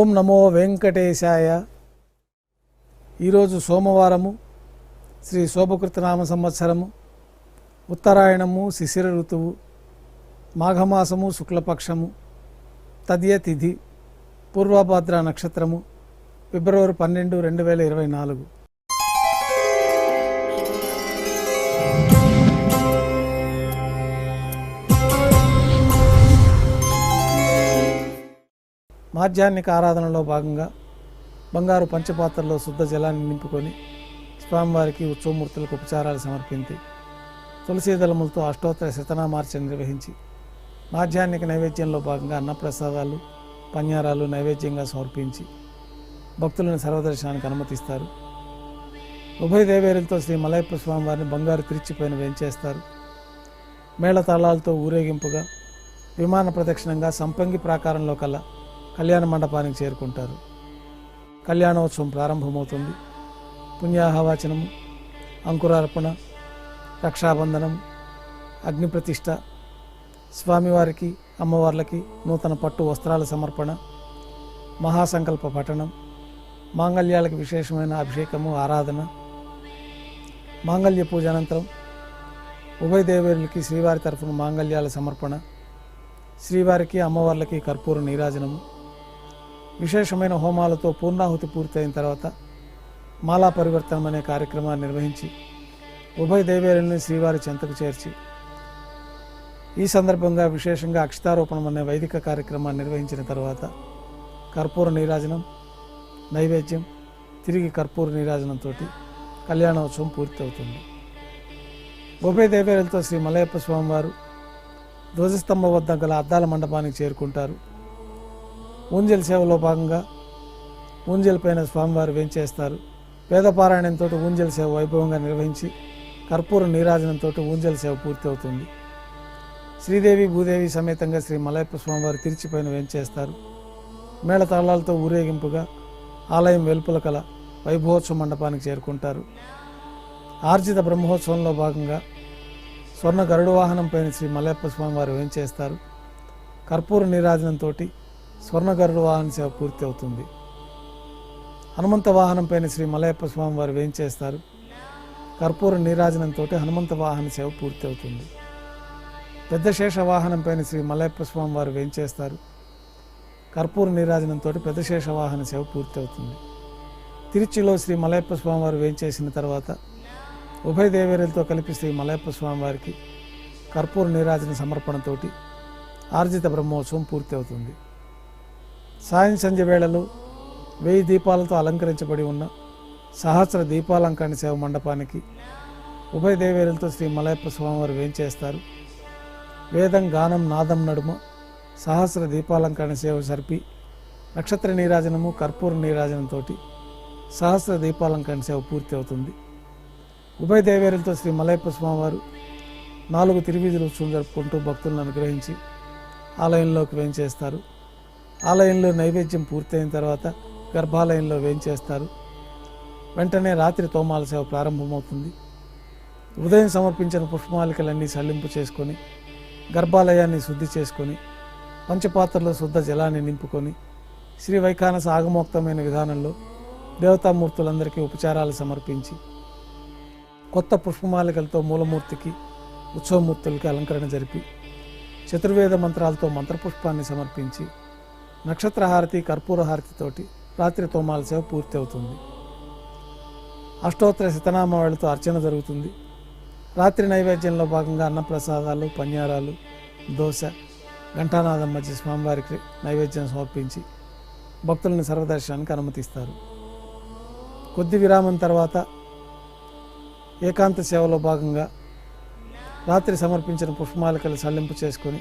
ఓం నమో వెంకటేశాయ. ఈరోజు సోమవారము శ్రీ శోభకృతనామ సంవత్సరము ఉత్తరాయణము శిశిర ఋతువు మాఘమాసము శుక్లపక్షము తదియ తిథి పూర్వభద్ర నక్షత్రము ఫిబ్రవరి పన్నెండు రెండు వేల ఇరవై నాలుగు. మాధ్యాహ్నిక ఆరాధనలో భాగంగా బంగారు పంచపాత్రలో శుద్ధ జలాన్ని నింపుకొని స్వామివారికి ఉత్సవమూర్తులకు ఉపచారాలు సమర్పించి తులసీ దళములతో అష్టోత్తర శతనామార్చన నిర్వహించి మాధ్యాహ్నిక నైవేద్యంలో భాగంగా అన్నప్రసాదాలు పన్యారాలు నైవేద్యంగా సమర్పించి భక్తులను సర్వదర్శనానికి అనుమతిస్తారు. ఉభయ దేవేరులతో శ్రీ మలయప్ప స్వామివారిని బంగారు తిరిచిపైన వేంచేస్తారు. మేళతాళాలతో ఊరేగింపుగా విమాన ప్రదక్షిణంగా సంపంగి ప్రాకారంలో కల్లా కళ్యాణ మండపానికి చేరుకుంటారు. కళ్యాణోత్సవం ప్రారంభమవుతుంది. పుణ్యాహవాచనము అంకురార్పణ రక్షాబంధనం అగ్నిప్రతిష్ఠ స్వామివారికి అమ్మవార్లకి నూతన పట్టు వస్త్రాల సమర్పణ మహాసంకల్ప పఠనం మాంగళ్యాలకు విశేషమైన అభిషేకము ఆరాధన మాంగళ్య పూజ అనంతరం ఉభయ దేవేరులకి శ్రీవారి తరఫున మాంగళ్యాల సమర్పణ శ్రీవారికి అమ్మవార్లకి కర్పూర నీరాజనము విశేషమైన హోమాలతో పూర్ణాహుతి పూర్తయిన తర్వాత మాలా పరివర్తనం అనే కార్యక్రమాన్ని నిర్వహించి ఉభయ దేవేరుల్ని శ్రీవారి చెంతకు చేర్చి ఈ సందర్భంగా విశేషంగా అక్షతారోపణం అనే వైదిక కార్యక్రమాన్ని నిర్వహించిన తర్వాత కర్పూర నీరాజనం నైవేద్యం తిరిగి కర్పూర నీరాజనంతో కళ్యాణోత్సవం పూర్తవుతుంది. ఉభయ దేవేరులతో శ్రీ మలయప్ప స్వామివారు ధ్వజస్తంభం వద్ద గల అద్దాల మండపానికి చేరుకుంటారు. ఊంజల్ సేవలో భాగంగా ఊంజల్ పైన స్వామివారు వేంచేస్తారు. వేదపారాయణంతో ఊంజల్ సేవ వైభవంగా నిర్వహించి కర్పూర నీరాజనంతో ఊంజల్ సేవ పూర్తి అవుతుంది శ్రీదేవి భూదేవి సమేతంగా శ్రీ మలయప్ప స్వామివారు తిరిచిపైన వేంచేస్తారు. మేళతాళాలతో ఊరేగింపుగా ఆలయం వెలుపల కల వైభవోత్సవ మండపానికి చేరుకుంటారు. ఆర్జిత బ్రహ్మోత్సవంలో భాగంగా స్వర్ణ గరుడు వాహనం పైన శ్రీ మలయప్ప స్వామివారు వేంచేస్తారు. కర్పూర నీరాజనంతో స్వర్ణ గరుడు వాహన సేవ పూర్తి అవుతుంది. హనుమంత వాహనం పైన శ్రీ మలయప్ప స్వామి వారు వేయించేస్తారు కర్పూర నీరాజనంతో హనుమంత వాహన సేవ పూర్తి అవుతుంది. పెద్ద శేష వాహనం పైన శ్రీ మలయప్ప స్వామి వారు వేయించేస్తారు కర్పూర నీరాజనంతో పెద్ద శేష వాహన సేవ పూర్తి అవుతుంది. తిరుచిలో శ్రీ మలయప్ప స్వామివారు వేయించేసిన తర్వాత ఉభయ దేవేరులతో కలిపి శ్రీ మలయప్ప స్వామి వారికి కర్పూర నీరాజన సమర్పణతోటి ఆర్జిత బ్రహ్మోత్సవం పూర్తి అవుతుంది. సాయం సంధ్య వేళలో వెయ్యి దీపాలతో అలంకరించబడి ఉన్న సహస్ర దీపాలంకరణ సేవ మండపానికి ఉభయ దేవేరులతో శ్రీ మలయప్ప స్వామివారు వేంచేస్తారు. వేదం గానం నాదం నడుమ సహస్ర దీపాలంకరణ సేవ సరిపి నక్షత్ర నీరాజనము కర్పూర నీరాజనంతో సహస్ర దీపాలంకరణ సేవ పూర్తి అవుతుంది. ఉభయ దేవేరులతో శ్రీ మలయప్ప స్వామివారు నాలుగు తిరువీధులు ఉత్సవం జరుపుకుంటూ భక్తులను అనుగ్రహించి ఆలయంలోకి వేంచేస్తారు. ఆలయంలో నైవేద్యం పూర్తయిన తర్వాత గర్భాలయంలో వేంచేస్తారు. వెంటనే రాత్రి తోమాల సేవ ప్రారంభమవుతుంది. ఉదయం సమర్పించిన పుష్పమాలికలన్నీ సల్లింపు చేసుకొని గర్భాలయాన్ని శుద్ధి చేసుకొని పంచపాత్రలో శుద్ధ జలాన్ని నింపుకొని శ్రీ వైఖానస ఆగమోక్తమైన విధానంలో దేవతామూర్తులందరికీ ఉపచారాలు సమర్పించి కొత్త పుష్పమాలికలతో మూలమూర్తికి ఉత్సవమూర్తులకి అలంకరణ జరిపి చతుర్వేద మంత్రాలతో మంత్రపుష్పాన్ని సమర్పించి నక్షత్రహారతి కర్పూరహారతితోటి రాత్రి తోమాల సేవ పూర్తి అవుతుంది. అష్టోత్తర శతనామావళితో అర్చన జరుగుతుంది. రాత్రి నైవేద్యంలో భాగంగా అన్నప్రసాదాలు పన్యారాలు దోశ ఘంటానాథం మధ్య స్వామివారికి నైవేద్యం సమర్పించి భక్తులను సర్వదర్శనానికి అనుమతిస్తారు. కొద్ది విరామం తర్వాత ఏకాంత సేవలో భాగంగా రాత్రి సమర్పించిన పుష్పమాలికలు సల్లింపు చేసుకొని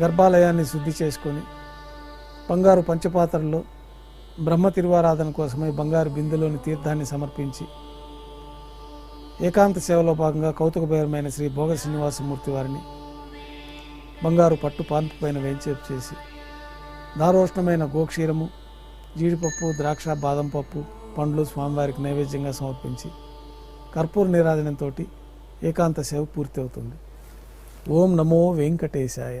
గర్భాలయాన్ని శుద్ధి చేసుకొని బంగారు పంచపాత్రలో బ్రహ్మ తిరువారాధన కోసమై బంగారు బిందెలోని తీర్థాన్ని సమర్పించి ఏకాంత సేవలో భాగంగా కౌతుకభైరమైన శ్రీ భోగ శ్రీనివాసమూర్తి వారిని బంగారు పట్టు పాన్పు పైన వేంచేపు చేసి దారోష్ణమైన గోక్షీరము జీడిపప్పు ద్రాక్ష బాదం పప్పు పండ్లు స్వామివారికి నైవేద్యంగా సమర్పించి కర్పూర నిరాజనంతో ఏకాంత సేవ పూర్తి అవుతుంది ఓం నమో వెంకటేశాయ.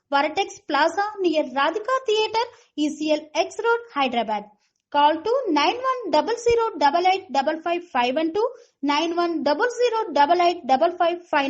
Varatex Plaza near Radhika Theatre, ECL X Road, Hyderabad. Call to 9100 885512 five.